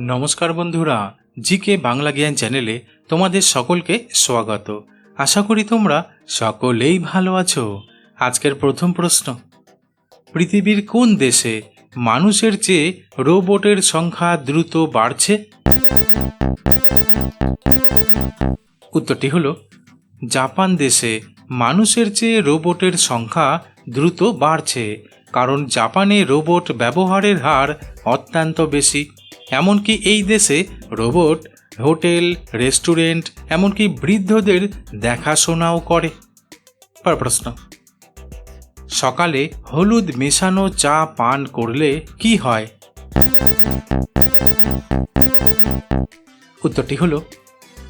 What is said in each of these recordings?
নমস্কার বন্ধুরা, জিকে বাংলা জ্ঞান চ্যানেলে তোমাদের সকলকে স্বাগত। আশা করি তোমরা সকলেই ভালো আছো। আজকের প্রথম প্রশ্ন, পৃথিবীর কোন দেশে মানুষের চেয়ে রোবটের সংখ্যা দ্রুত বাড়ছে? উত্তরটি হলো, জাপান দেশে মানুষের চেয়ে রোবটের সংখ্যা দ্রুত বাড়ছে, কারণ জাপানে রোবট ব্যবহারের হার অত্যন্ত বেশি। এমনকি এই দেশে রোবট, হোটেল, রেস্টুরেন্ট, এমনকি বৃদ্ধদের দেখাশোনাও করে। পর প্রশ্ন। সকালে হলুদ মেশানো চা পান করলে কি হয়? উত্তরটি হলো,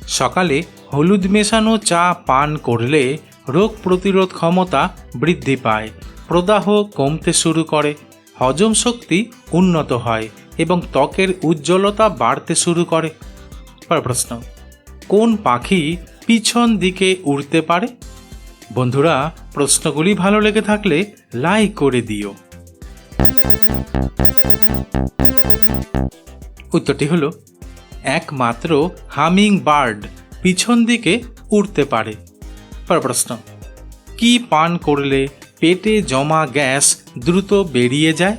সকালে হলুদ মেশানো চা পান করলে রোগ প্রতিরোধ ক্ষমতা বৃদ্ধি পায়, প্রদাহ কমতে শুরু করে, হজম শক্তি উন্নত হয়। এবং ত্বকের উজ্জ্বলতা বাড়তে শুরু করে। পর প্রশ্ন, কোন পাখি পিছন দিকে উড়তে পারে? বন্ধুরা, প্রশ্নগুলি ভালো লেগে থাকলে লাইক করে দিও। উত্তরটি হলো, একমাত্র হামিং বার্ড পিছন দিকে উড়তে পারে। পর প্রশ্ন, কি পান করলে পেটে জমা গ্যাস দ্রুত বেরিয়ে যায়?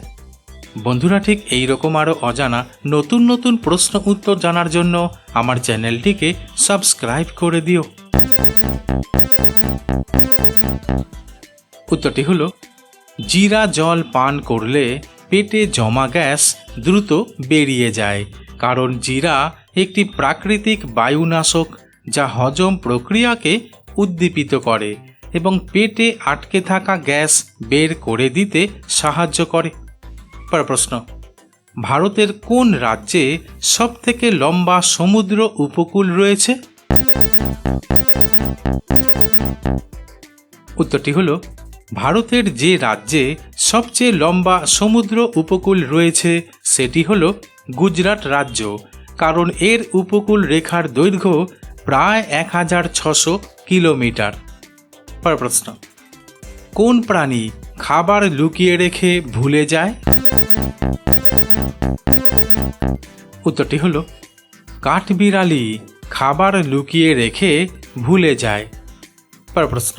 বন্ধুরা ঠিক এই রকম আরও অজানা নতুন নতুন প্রশ্ন উত্তর জানার জন্য আমার চ্যানেলটিকে সাবস্ক্রাইব করে দিও। উত্তরটি হলো, জিরা জল পান করলে পেটে জমা গ্যাস দ্রুত বেরিয়ে যায়, কারণ জিরা একটি প্রাকৃতিক বায়ুনাশক যা হজম প্রক্রিয়াকে উদ্দীপিত করে এবং পেটে আটকে থাকা গ্যাস বের করে দিতে সাহায্য করে। পর প্রশ্ন। ভারতের কোন রাজ্যে সবথেকে লম্বা সমুদ্র উপকূল রয়েছে? উত্তরটি হলো, ভারতের যে রাজ্যে সবচেয়ে লম্বা সমুদ্র উপকূল রয়েছে, সেটি হল গুজরাট রাজ্য। কারণ এর উপকূল রেখার দৈর্ঘ্য প্রায় এক হাজার ছশো কিলোমিটার। পর প্রশ্ন, কোন প্রাণী খাবার লুকিয়ে রেখে ভুলে যায়? উত্তরটি হলো, কাঠবিড়ালি খাবার লুকিয়ে রেখে ভুলে যায়। পর প্রশ্ন,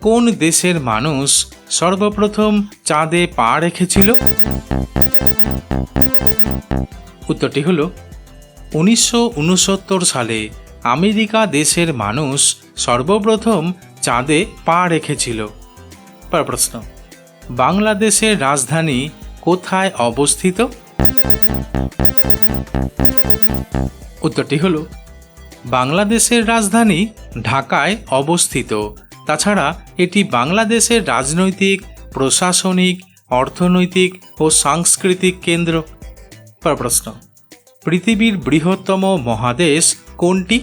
কোন দেশের মানুষ সর্বপ্রথম চাঁদে পা রেখেছিল? উত্তরটি হল, উনিশশো ঊনসত্তর সালে আমেরিকা দেশের মানুষ সর্বপ্রথম চাঁদে পা রেখেছিল। পর প্রশ্ন। বাংলাদেশের রাজধানী কোথায় অবস্থিত? উত্তরটি হল, বাংলাদেশের রাজধানী ঢাকায় অবস্থিত। তাছাড়া এটি বাংলাদেশের রাজনৈতিক, প্রশাসনিক, অর্থনৈতিক ও সাংস্কৃতিক কেন্দ্র। পর প্রশ্ন, পৃথিবীর বৃহত্তম মহাদেশ কোনটি?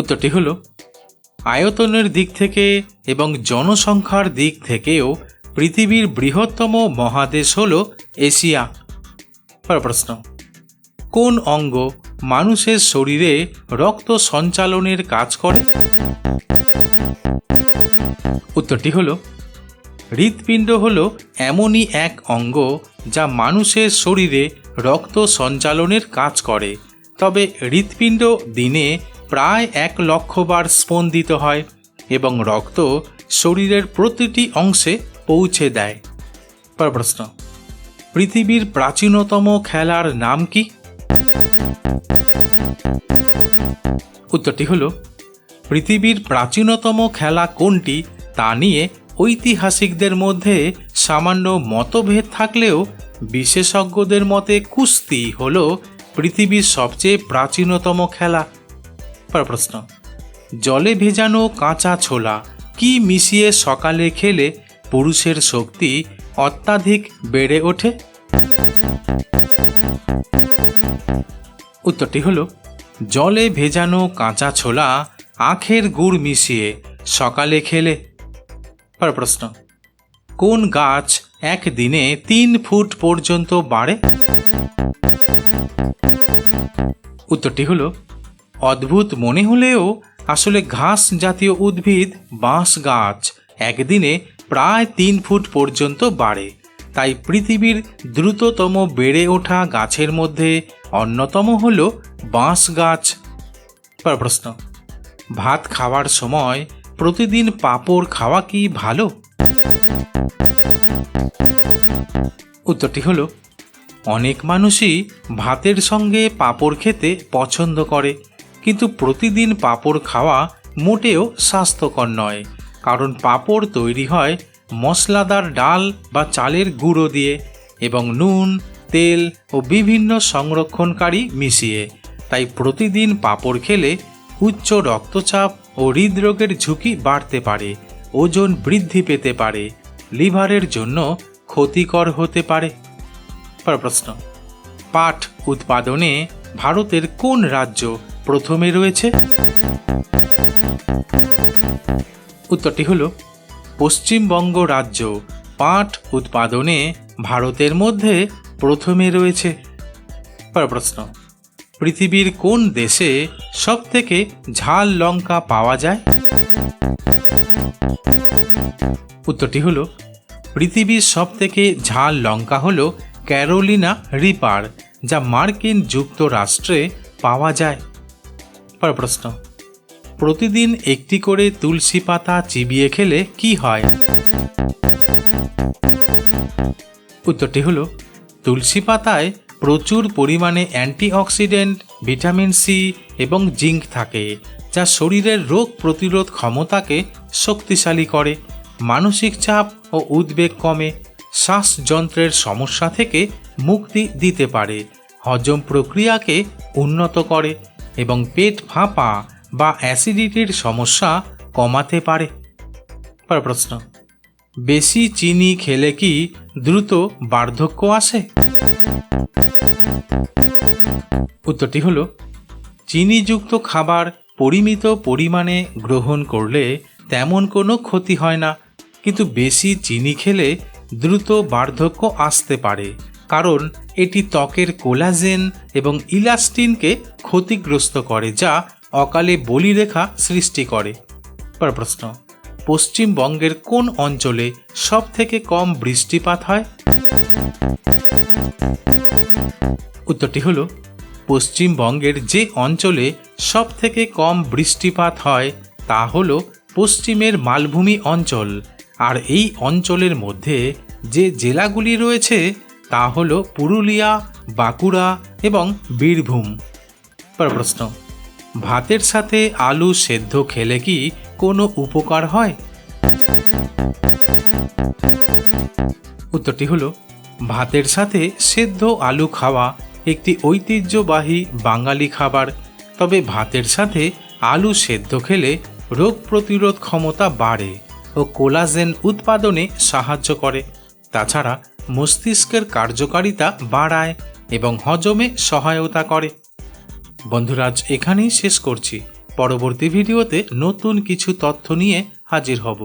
উত্তরটি হলো আয়তনের দিক থেকে এবং জনসংখ্যার দিক থেকেও পৃথিবীর বৃহত্তম মহাদেশ হল এশিয়া। পর প্রশ্ন। কোন অঙ্গ মানুষের শরীরে রক্ত সঞ্চালনের কাজ করে? উত্তরটি হল, হৃৎপিণ্ড হল এমনই এক অঙ্গ যা মানুষের শরীরে রক্ত সঞ্চালনের কাজ করে। তবে হৃৎপিণ্ড দিনে প্রায় এক লক্ষ বার স্পন্দিত হয় এবং রক্ত শরীরের প্রতিটি অংশে পৌঁছে দেয়। পর প্রশ্ন, পৃথিবীর প্রাচীনতম খেলার নাম কি? উত্তরটি হলো, পৃথিবীর প্রাচীনতম খেলা কোনটি তা নিয়ে ঐতিহাসিকদের মধ্যে সামান্য মতভেদ থাকলেও বিশেষজ্ঞদের মতে কুস্তি হল পৃথিবীর সবচেয়ে প্রাচীনতম খেলা। প্রশ্ন। জলে ভেজানো কাঁচা ছোলা কি মিশিয়ে সকালে খেলে পুরুষের শক্তি অত্যাধিক বেড়ে ওঠে? উত্তরটি হলো, জলে ভেজানো কাঁচা ছোলা আখের গুড় মিশিয়ে সকালে খেলে। পর প্রশ্ন, কোন গাছ একদিনে তিন ফুট পর্যন্ত বাড়ে? উত্তরটি হলো অদ্ভুত মনে হলেও আসলে ঘাস জাতীয় উদ্ভিদ, বাঁশ গাছ একদিনে প্রায় তিন ফুট পর্যন্ত বাড়ে। তাই পৃথিবীর দ্রুততম বেড়ে ওঠা গাছের মধ্যে অন্যতম হল বাঁশ গাছ। প্রশ্ন, ভাত খাওয়ার সময় প্রতিদিন পাঁপড় খাওয়া কি ভালো? উত্তরটি হলো, অনেক মানুষই ভাতের সঙ্গে পাঁপড় খেতে পছন্দ করে। কিন্তু প্রতিদিন পাঁপড় খাওয়া মোটেও স্বাস্থ্যকর নয়। কারণ পাঁপড় তৈরি হয় মশলাদার ডাল বা চালের গুঁড়ো দিয়ে এবং নুন, তেল ও বিভিন্ন সংরক্ষণকারী মিশিয়ে। তাই প্রতিদিন পাঁপড় খেলে উচ্চ রক্তচাপ ও হৃদরোগের ঝুঁকি বাড়তে পারে, ওজন বৃদ্ধি পেতে পারে, লিভারের জন্য ক্ষতিকর হতে পারে। পর প্রশ্ন, পাট উৎপাদনে ভারতের কোন রাজ্য প্রথমে রয়েছে। উত্তরটি হল, পশ্চিমবঙ্গ রাজ্য পাট উৎপাদনে ভারতের মধ্যে প্রথমে রয়েছে। পর প্রশ্ন, পৃথিবীর কোন দেশে সব থেকে ঝাল লঙ্কা পাওয়া যায়? উত্তরটি হলো, পৃথিবীর সব থেকে ঝাল লঙ্কা হলো ক্যারোলিনা রিপার, যা মার্কিন যুক্তরাষ্ট্রে পাওয়া যায়। পর প্রশ্ন। প্রতিদিন একটি করে তুলসী পাতা চিবিয়ে খেলে কি হয়? উত্তরটি হলো, তুলসী পাতায় প্রচুর পরিমাণে অ্যান্টিঅক্সিডেন্ট, ভিটামিন সি এবং জিঙ্ক থাকে, যা শরীরের রোগ প্রতিরোধ ক্ষমতাকে শক্তিশালী করে, মানসিক চাপ ও উদ্বেগ কমে, শ্বাসযন্ত্রের সমস্যা থেকে মুক্তি দিতে পারে, হজম প্রক্রিয়াকে উন্নত করে এবং পেট ফাঁপা বা অ্যাসিডিটির সমস্যা কমাতে পারে। পর প্রশ্ন, বেশি চিনি খেলে কি দ্রুত বার্ধক্য আসে? উত্তরটি হলো, চিনিযুক্ত খাবার পরিমিত পরিমাণে গ্রহণ করলে তেমন কোনো ক্ষতি হয় না, কিন্তু বেশি চিনি খেলে দ্রুত বার্ধক্য আসতে পারে। কারণ এটি ত্বকের কোলাজেন এবং ইলাস্টিনকে ক্ষতিগ্রস্ত করে, যা অকালে বলিরেখা সৃষ্টি করে। পর প্রশ্ন, পশ্চিমবঙ্গের কোন অঞ্চলে সব থেকে কম বৃষ্টিপাত হয়? উত্তরটি হল, পশ্চিমবঙ্গের যে অঞ্চলে সব থেকে কম বৃষ্টিপাত হয়, তা হল পশ্চিমের মালভূমি অঞ্চল। আর এই অঞ্চলের মধ্যে যে জেলাগুলি রয়েছে তা হলো পুরুলিয়া, বাঁকুড়া এবং বীরভূম। পর প্রশ্ন, ভাতের সাথে আলু সেদ্ধ খেলে কি কোনো উপকার হয়? উত্তরটি হলো, ভাতের সাথে সেদ্ধ আলু খাওয়া একটি ঐতিহ্যবাহী বাঙালি খাবার। তবে ভাতের সাথে আলু সেদ্ধ খেলে রোগ প্রতিরোধ ক্ষমতা বাড়ে ও কোলাজেন উৎপাদনে সাহায্য করে। তাছাড়া মস্তিষ্কের কার্যকারিতা বাড়ায় এবং হজমে সহায়তা করে। বন্ধুরাজ এখানেই শেষ করছি। পরবর্তী ভিডিওতে নতুন কিছু তথ্য নিয়ে হাজির হব।